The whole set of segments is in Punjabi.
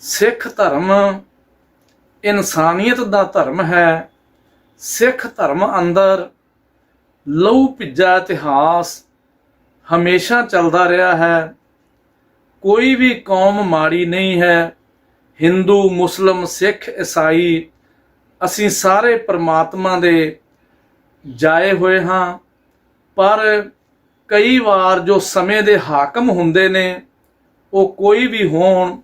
ਸਿੱਖ ਧਰਮ ਇਨਸਾਨੀਅਤ ਦਾ ਧਰਮ ਹੈ। ਸਿੱਖ ਧਰਮ ਅੰਦਰ ਲਹੂ ਭਿੱਜਾ ਇਤਿਹਾਸ ਹਮੇਸ਼ਾ ਚੱਲਦਾ ਰਿਹਾ ਹੈ। ਕੋਈ ਵੀ ਕੌਮ ਮਾੜੀ ਨਹੀਂ ਹੈ। ਹਿੰਦੂ, ਮੁਸਲਮ, ਸਿੱਖ, ਈਸਾਈ ਅਸੀਂ ਸਾਰੇ ਪ੍ਰਮਾਤਮਾ ਦੇ ਜਾਏ ਹੋਏ ਹਾਂ। ਪਰ ਕਈ ਵਾਰ ਜੋ ਸਮੇਂ ਦੇ ਹਾਕਮ ਹੁੰਦੇ ਨੇ, ਉਹ ਕੋਈ ਵੀ ਹੋਣ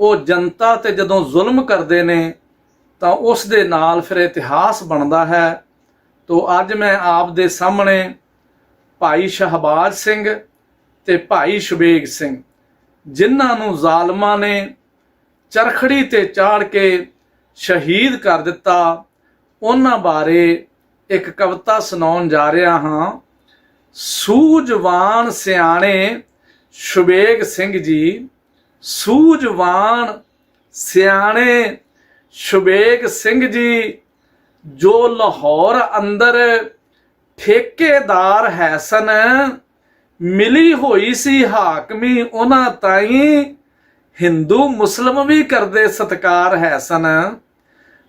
ਉਹ ਜਨਤਾ ਤੇ ਜਦੋਂ ਜ਼ੁਲਮ ਕਰਦੇ ਨੇ, ਤਾਂ ਉਸ ਦੇ ਨਾਲ ਫਿਰ ਇਤਿਹਾਸ ਬਣਦਾ ਹੈ। ਤੋ ਅੱਜ ਮੈਂ ਆਪ ਦੇ ਸਾਹਮਣੇ ਭਾਈ ਸ਼ਹਬਾਜ਼ ਸਿੰਘ ਤੇ ਭਾਈ ਸ਼ਬੇਗ ਸਿੰਘ, ਜਿਨ੍ਹਾਂ ਨੂੰ ਜ਼ਾਲਮਾਂ ਨੇ ਚਰਖੜੀ ਤੇ ਚਾੜ ਕੇ ਸ਼ਹੀਦ ਕਰ ਦਿੱਤਾ। ਉਹਨਾਂ ਬਾਰੇ ਇੱਕ ਕਵਿਤਾ ਸੁਣਾਉਣ ਜਾ ਰਿਹਾ ਹਾਂ। ਸੂਝਵਾਨ ਸਿਆਣੇ ਸ਼ੁਬੇਗ ਸਿੰਘ ਜੀ ਸੂਝਵਾਨ ਸਿਆਣੇ ਸ਼ੁਬੇਗ ਸਿੰਘ ਜੀ, ਜੋ ਲਾਹੌਰ ਅੰਦਰ ਠੇਕੇਦਾਰ ਹੈਸਨ ਮਿਲੀ ਹੋਈ ਸੀ ਹਾਕਮੀ ਉਹਨਾਂ ਤਾਈ। ਹਿੰਦੂ ਮੁਸਲਮ ਵੀ ਕਰਦੇ ਸਤਕਾਰ ਹੈਸਨ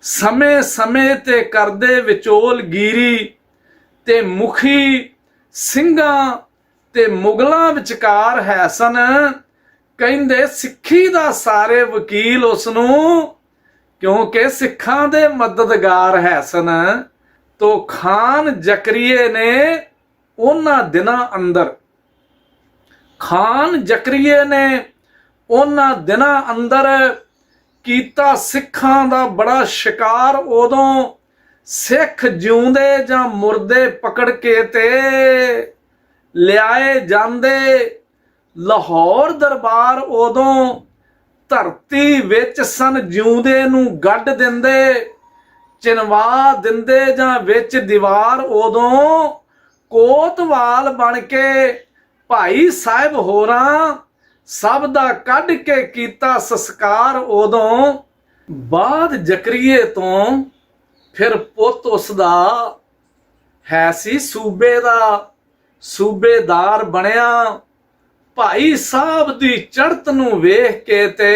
ਸਮੇਂ ਸਮੇਂ ਤੇ ਕਰਦੇ ਵਿਚੋਲ ਵਿਚੋਲਗੀਰੀ ਤੇ ਮੁਖੀ ਸਿੰਘਾਂ ਤੇ ਮੁਗਲਾਂ ਵਿਚਕਾਰ ਹੈਸਨ ਕਹਿੰਦੇ ਸਿੱਖੀ ਦਾ ਸਾਰੇ ਵਕੀਲ ਉਸ ਨੂੰ ਕਿਉਂਕਿ ਸਿੱਖਾਂ ਦੇ ਮਦਦਗਾਰ ਹੈਸਨ ਤੋ ਖਾਨ ਜ਼ਕਰੀਏ ਨੇ ਉਹਨਾਂ ਦਿਨਾਂ ਅੰਦਰ, ਖਾਨ ਜ਼ਕਰੀਏ ਨੇ ਉਹਨਾਂ ਦਿਨਾਂ ਅੰਦਰ ਕੀਤਾ ਸਿੱਖਾਂ ਦਾ ਬੜਾ ਸ਼ਿਕਾਰ ਉਦੋਂ ਸਿੱਖ ਜਿਉਂਦੇ ਜਾਂ ਮੁਰਦੇ ਪਕੜ ਕੇ ਤੇ ਲਿਆਏ ਜਾਂਦੇ ਲਾਹੌਰ ਦਰਬਾਰ ਉਦੋਂ ਧਰਤੀ ਵਿੱਚ ਸਨ, ਜਿਉਂਦੇ ਨੂੰ ਗੱਡ ਦਿੰਦੇ ਚਿਨਵਾ ਦਿੰਦੇ ਜਾਂ ਵਿੱਚ ਦੀਵਾਰ ਉਦੋਂ ਕੋਤਵਾਲ ਬਣ ਕੇ ਭਾਈ ਸਾਹਿਬ ਹੋਰਾਂ ਸਭ ਦਾ ਕੱਢ ਕੇ ਕੀਤਾ ਸੰਸਕਾਰ ਉਦੋਂ। ਬਾਅਦ ਜ਼ਕਰੀਏ ਤੋਂ ਫਿਰ ਪੁੱਤ ਉਸ ਦਾ ਹੈ ਸੀ ਸੂਬੇ ਦਾ, ਸੂਬੇਦਾਰ ਬਣਿਆ। ਭਾਈ ਸਾਹਿਬ ਦੀ ਚੜਤ ਨੂੰ ਵੇਖ ਕੇ ਤੇ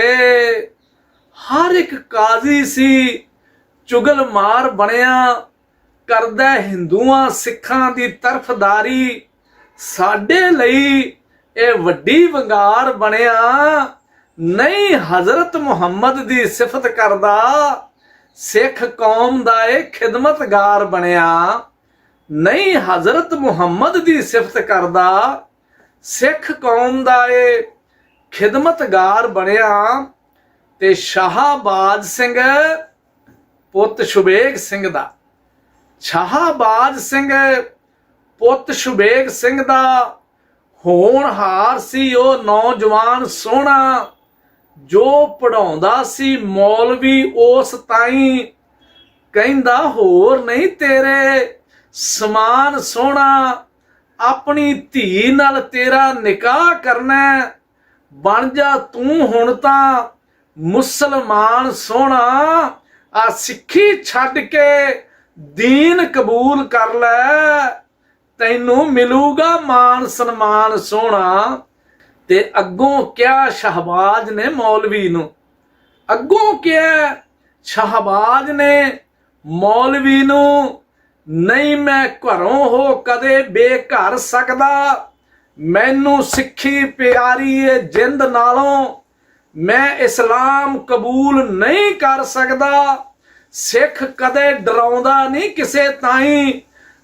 ਹਰ ਇੱਕ ਕਾਜ਼ੀ ਸੀ ਚੁਗਲ ਮਾਰ ਬਣਿਆ, ਕਰਦਾ ਹਿੰਦੂਆਂ ਸਿੱਖਾਂ ਦੀ ਤਰਫਦਾਰੀ। ਸਾਡੇ ਲਈ ਇਹ ਵੱਡੀ ਵੰਗਾਰ ਬਣਿਆ, ਨਹੀਂ ਹਜ਼ਰਤ ਮੁਹੰਮਦ ਦੀ ਸਿਫਤ ਕਰਦਾ, ਸਿੱਖ ਕੌਮ ਦਾ ਇਹ ਖਿਦਮਤਗਾਰ ਬਣਿਆ, ਨਹੀਂ ਹਜ਼ਰਤ ਮੁਹੰਮਦ ਦੀ ਸਿਫਤ ਕਰਦਾ। ਸਿੱਖ ਕੌਮ ਦਾ ਇਹ ਖਿਦਮਤਗਾਰ ਬਣਿਆ ਤੇ ਸ਼ਾਹਬਾਜ਼ ਸਿੰਘ ਪੁੱਤ ਸ਼ੁਬੇਗ ਸਿੰਘ ਦਾ। ਸ਼ਾਹਬਾਜ਼ ਸਿੰਘ ਪੁੱਤ ਸ਼ੁਬੇਗ ਸਿੰਘ ਦਾ ਹੋਣਹਾਰ ਸੀ, ਉਹ ਨੌਜਵਾਨ ਸੋਹਣਾ ਜੋ ਪੜਾਉਂਦਾ ਸੀ, ਮੌਲਵੀ ਉਸ ਤਾਈ ਕਹਿੰਦਾ, ਹੋਰ ਨਹੀਂ ਤੇਰੇ ਸਮਾਨ ਸੋਹਣਾ ਆਪਣੀ ਧੀ ਨਾਲ ਤੇਰਾ ਨਿਕਾਹ ਕਰਨਾ ਬਣ ਜਾ ਤੂੰ ਹੁਣ ਤਾਂ ਮੁਸਲਮਾਨ ਸੋਹਣਾ। ਆ ਸਿੱਖੀ ਛੱਡ ਕੇ ਦੀਨ ਕਬੂਲ ਕਰ ਲੈ। ਤੈਨੂੰ ਮਿਲੂਗਾ ਮਾਨ ਸਨਮਾਨ ਸੋਹਣਾ। ਤੇ ਅੱਗੋਂ ਕਿਹਾ ਸ਼ਹਬਾਜ਼ ਨੇ ਮੌਲਵੀ ਨੂੰ? ਅੱਗੋਂ ਕਿਹਾ ਸ਼ਹਬਾਜ਼ ਨੇ ਮੌਲਵੀ ਨੂੰ? ਨਹੀਂ ਮੈਂ ਘਰੋਂ ਹੋ ਕਦੇ ਬੇਘਰ ਸਕਦਾ। ਮੈਨੂੰ ਸਿੱਖੀ ਪਿਆਰੀ ਏ ਜਿੰਦ ਨਾਲੋਂ। ਮੈਂ ਇਸਲਾਮ ਕਬੂਲ ਨਹੀਂ ਕਰ ਸਕਦਾ। ਸਿੱਖ ਕਦੇ ਡਰਾਉਂਦਾ ਨਹੀਂ ਕਿਸੇ ਤਾਈਂ।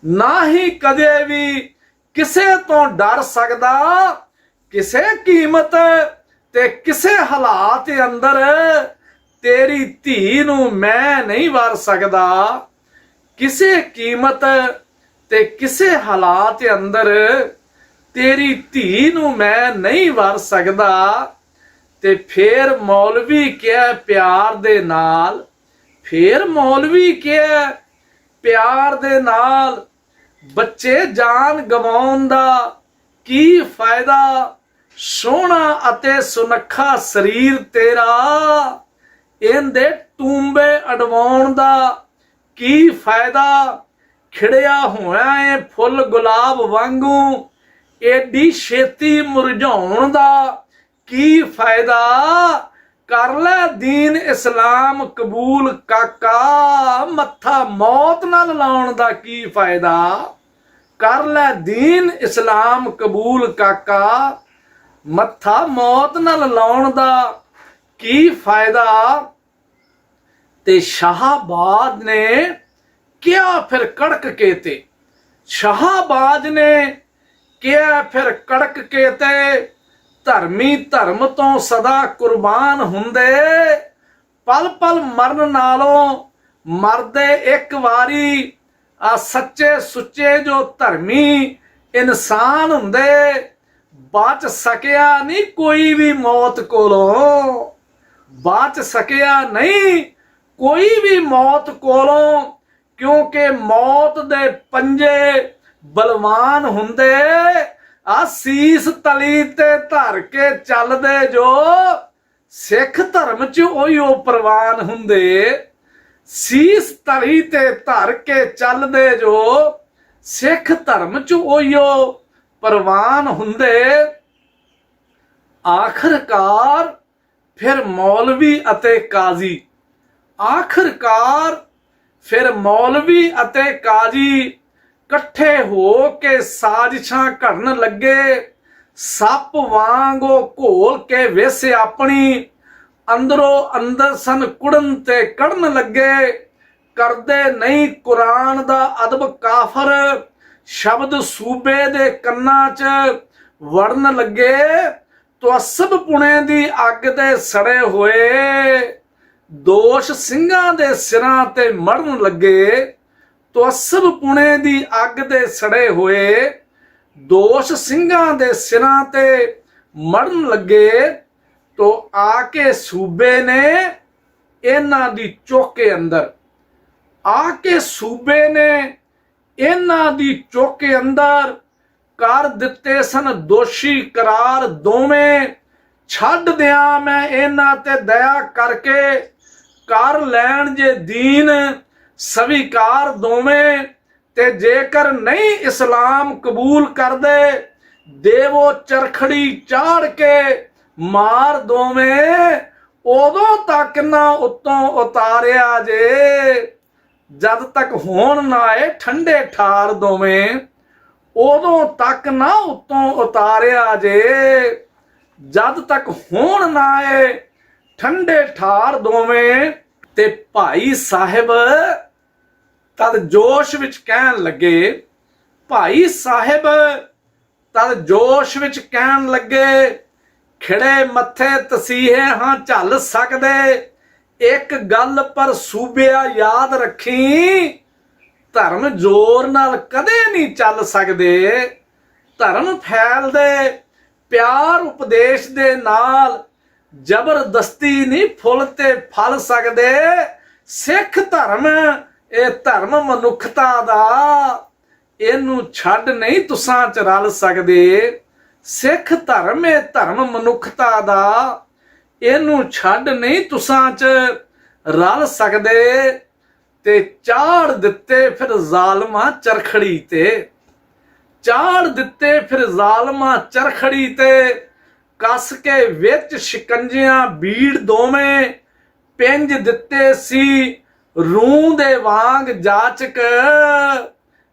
ਨਾ ਹੀ ਕਦੇ ਵੀ ਕਿਸੇ ਤੋਂ ਡਰ ਸਕਦਾ। ਕਿਸੇ ਕੀਮਤ ਤੇ ਕਿਸੇ ਹਾਲਾਤ ਅੰਦਰ ਤੇਰੀ ਧੀ ਨੂੰ ਮੈਂ ਨਹੀਂ ਵਾਰ ਸਕਦਾ। ਕਿਸੇ ਕੀਮਤ ਤੇ ਕਿਸੇ ਹਾਲਾਤ ਅੰਦਰ ਤੇਰੀ ਧੀ ਨੂੰ ਮੈਂ ਨਹੀਂ ਵਰ ਸਕਦਾ ਤੇ ਫੇਰ ਮੌਲਵੀ ਕਿਹਾ ਪਿਆਰ ਦੇ ਨਾਲ, ਫੇਰ ਮੌਲਵੀ ਕਿਹਾ ਪਿਆਰ ਦੇ ਨਾਲ, ਬੱਚੇ ਜਾਨ ਗਵਾਉਣ ਦਾ ਕੀ ਫਾਇਦਾ, ਸੋਹਣਾ ਅਤੇ ਸੁਨੱਖਾ ਸਰੀਰ ਤੇਰਾ, ਇਹਦੇ ਟੂੰਬੇ ਅਡਵਾਉਣ ਦਾ ਕੀ ਫਾਇਦਾ ਖਿੜਿਆ ਹੋਇਆ ਏ ਫੁੱਲ ਗੁਲਾਬ ਵਾਂਗੂ? ਏਡੀ ਛੇਤੀ ਮੁਰਝਾਉਣ ਦਾ ਕੀ ਫਾਇਦਾ? ਕਰ ਲੈ ਦੀਨ ਇਸਲਾਮ ਕਬੂਲ ਕਾਕਾ, ਮੱਥਾ ਮੌਤ ਨਾਲ ਲਾਉਣ ਦਾ ਕੀ ਫਾਇਦਾ? ਕਰ ਲੈ ਦੀਨ ਇਸਲਾਮ ਕਬੂਲ ਕਾਕਾ, ਮੱਥਾ ਮੌਤ ਨਾਲ ਲਾਉਣ ਦਾ ਕੀ ਫਾਇਦਾ? ਤੇ ਸ਼ਾਹਬਾਦ ਨੇ ਕਿਹਾ ਫਿਰ ਕੜਕ ਕੇ ਤੇ। ਸ਼ਾਹਬਾਦ ਨੇ ਕਿਹਾ ਫਿਰ ਕੜਕ ਕੇ ਤੇ। ਧਰਮੀ ਧਰਮ ਤੋਂ ਸਦਾ ਕੁਰਬਾਨ ਹੁੰਦੇ। ਪਲ ਪਲ ਮਰਨ ਨਾਲੋਂ ਮਰਦੇ ਇੱਕ ਵਾਰੀ। ਆ ਸੱਚੇ ਸੁੱਚੇ ਜੋ ਧਰਮੀ ਇਨਸਾਨ ਹੁੰਦੇ, ਬਚ ਸਕਿਆ ਨਹੀਂ ਕੋਈ ਵੀ ਮੌਤ ਕੋਲੋਂ। ਬਚ ਸਕਿਆ ਨਹੀਂ ਕੋਈ ਵੀ ਮੌਤ ਕੋਲੋਂ, ਕਿਉਂਕਿ ਮੌਤ ਦੇ ਪੰਜੇ ਬਲਵਾਨ ਹੁੰਦੇ ਆ ਸੀਸ ਤਲੀ ਤੇ ਧਰ ਕੇ ਚੱਲਦੇ ਜੋ ਸਿੱਖ ਧਰਮ ਚ ਉਹੀ ਉਹ ਪ੍ਰਵਾਨ ਹੁੰਦੇ, ਸੀਸ ਤਲੀ ਤੇ ਧਰ ਕੇ ਚੱਲਦੇ ਜੋ ਸਿੱਖ ਧਰਮ ਚ ਉਹੀ ਉਹ ਪ੍ਰਵਾਨ ਹੁੰਦੇ। ਆਖਰਕਾਰ ਫਿਰ ਮੌਲਵੀ ਅਤੇ ਕਾਜ਼ੀ ਆਖਰਕਾਰ ਫਿਰ ਮੌਲਵੀ ਅਤੇ ਕਾਜ਼ੀ ਇਕੱਠੇ ਹੋ ਕੇ ਸਾਜ਼ਿਸ਼ਾਂ ਘੜਨ ਲੱਗੇ। ਸੱਪ ਵਾਂਗੋ ਘੋਲ ਕੇ ਵੇਸੇ ਆਪਣੀ, ਅੰਦਰੋਂ ਅੰਦਰ ਸਨ ਕੁੜਨ ਤੇ ਕੜਨ ਲੱਗੇ। ਕਰਦੇ ਨਹੀਂ ਕੁਰਾਨ ਦਾ ਅਦਬ ਕਾਫਰ, ਸ਼ਬਦ ਸੂਬੇ ਦੇ ਕੰਨਾਂ 'ਚ ਵੜਨ ਲੱਗੇ। ਤੁਅਸਬ ਪੁਣੇ ਦੀ ਅੱਗ ਦੇ ਸੜੇ ਹੋਏ। ਦੋਸ਼ ਸਿੰਘਾਂ ਦੇ ਸਿਰਾਂ ਤੇ ਮੜਨ ਲੱਗੇ ਤੁਅਸਬ ਪੁਣੇ ਦੀ ਅੱਗ ਦੇ ਸੜੇ ਹੋਏ, ਦੋਸ਼ ਸਿੰਘਾਂ ਦੇ ਸਿਰਾਂ ਤੇ ਮੜਨ ਲੱਗੇ, ਤੋ ਆ ਕੇ ਸੂਬੇ ਨੇ ਇਹਨਾਂ ਦੀ ਚੋਕੇ ਅੰਦਰ। ਆ ਕੇ ਸੂਬੇ ਨੇ ਇਹਨਾਂ ਦੀ ਚੋਕੇ ਅੰਦਰ ਕਰ ਦਿੱਤੇ ਸਨ ਦੋਸ਼ੀ ਕਰਾਰ ਦੋਵੇਂ। ਛੱਡ ਦਿਆਂ ਮੈਂ ਇਹਨਾਂ ਤੇ ਦਇਆ ਕਰਕੇ ਕਰ ਲੈਣ ਜੇ ਦੀਨ, ਸਵੀਕਾਰ ਦੋਵੇਂ, ਤੇ ਜੇਕਰ ਨਹੀਂ ਇਸਲਾਮ ਕਬੂਲ ਕਰਦੇ, ਦੇਵੋ ਚਰਖੜੀ ਚਾੜ ਕੇ ਮਾਰ ਦੋਵੇਂ, ਉਦੋਂ ਤੱਕ ਨਾ ਉਤੋਂ ਉਤਾਰਿਆ ਜੇ। ਜਦ ਤੱਕ ਹੋਣ ਨਾ ਆਏ ਠੰਡੇ ਠਾਰ ਦੋਵੇਂ, ਉਦੋਂ ਤੱਕ ਨਾ ਉਤੋਂ ਉਤਾਰਿਆ ਜੇ। ਜਦ ਤੱਕ ਹੋਣ ਨਾ ਆਏ ਠੰਡੇ ਠਾਰ ਦੋਵੇਂ ਤੇ ਭਾਈ ਸਾਹਿਬ ਤਦ ਜੋਸ਼ ਵਿੱਚ ਕਹਿਣ ਲੱਗੇ, ਭਾਈ ਸਾਹਿਬ ਤਦ ਜੋਸ਼ ਵਿੱਚ ਕਹਿਣ ਲੱਗੇ, ਖਿੜੇ ਮੱਥੇ ਤਸੀਹੇ ਹਾਂ ਝੱਲ ਸਕਦੇ, ਇੱਕ ਗੱਲ ਪਰ ਸੂਬਿਆ ਯਾਦ ਰੱਖੀ, ਧਰਮ ਜ਼ੋਰ ਨਾਲ ਕਦੇ ਨਹੀਂ ਚੱਲ ਸਕਦੇ, ਧਰਮ ਫੈਲਦੇ, ਪਿਆਰ ਉਪਦੇਸ਼ ਦੇ ਨਾਲ ਜ਼ਬਰਦਸਤੀ ਨਹੀਂ ਫੁੱਲ ਤੇ ਫਲ ਸਕਦੇ। ਸਿੱਖ ਧਰਮ, ਇਹ ਧਰਮ ਮਨੁੱਖਤਾ ਦਾ। ਇਹਨੂੰ ਛੱਡ ਨਹੀਂ ਤੁਸਾਂ ਚ ਰਲ ਸਕਦੇ। ਸਿੱਖ ਧਰਮ, ਇਹ ਧਰਮ ਮਨੁੱਖਤਾ ਦਾ। ਇਹਨੂੰ ਛੱਡ ਨਹੀਂ ਤੁਸਾਂ ਚ ਰਲ ਸਕਦੇ। ਤੇ ਚਾੜ ਦਿੱਤੇ ਫਿਰ ਜ਼ਾਲਮਾਂ ਚਰਖੜੀ ਤੇ। ਚਾੜ ਦਿੱਤੇ ਫਿਰ ਜ਼ਾਲਮਾਂ ਚਰਖੜੀ ਤੇ। ਕੱਸ ਕੇ ਵਿੱਚ ਸ਼ਿਕੰਜਿਆਂ ਬੀੜ ਦੋਵੇਂ ਪਿੰਜ ਦਿੱਤੇ ਸੀ। ਰੂਹ ਦੇ ਵਾਂਗ ਜਾਚਕ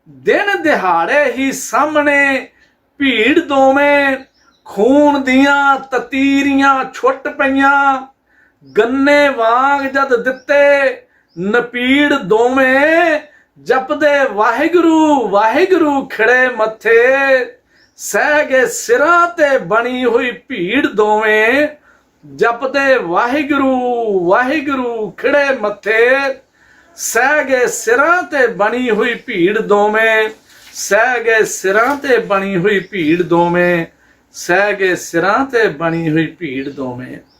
ਦਿਨ ਦਿਹਾੜੇ ਹੀ ਸਾਹਮਣੇ ਭੀੜ ਦੋਵੇਂ ਖੂਨ ਦੀਆਂ ਤਤੀਰੀਆਂ ਛੁੱਟ ਪਈਆਂ। ਗੰਨੇ ਵਾਂਗ ਜਦ ਦਿੱਤੇ ਨਪੀੜ ਦੋਵੇਂ ਜਪਦੇ ਵਾਹਿਗੁਰੂ ਵਾਹਿਗੁਰੂ ਖੜੇ ਮੱਥੇ। ਸਹਿ ਗਏ ਸਿਰਾਂ ਤੇ ਬਣੀ ਹੋਈ ਭੀੜ ਦੋਵੇਂ ਜਪਦੇ ਵਾਹਿਗੁਰੂ ਵਾਹਿਗੁਰੂ ਖਿੜੇ ਮੱਥੇ। ਸਹਿ ਗਏ ਸਿਰਾਂ ਤੇ ਬਣੀ ਹੋਈ ਭੀੜ ਦੋਵੇਂ ਸਹਿ ਗਏ ਸਿਰਾਂ ਤੇ ਬਣੀ ਹੋਈ ਭੀੜ ਦੋਵੇਂ ਸਹਿ ਗਏ ਸਿਰਾਂ ਤੇ ਬਣੀ ਹੋਈ ਭੀੜ ਦੋਵੇਂ।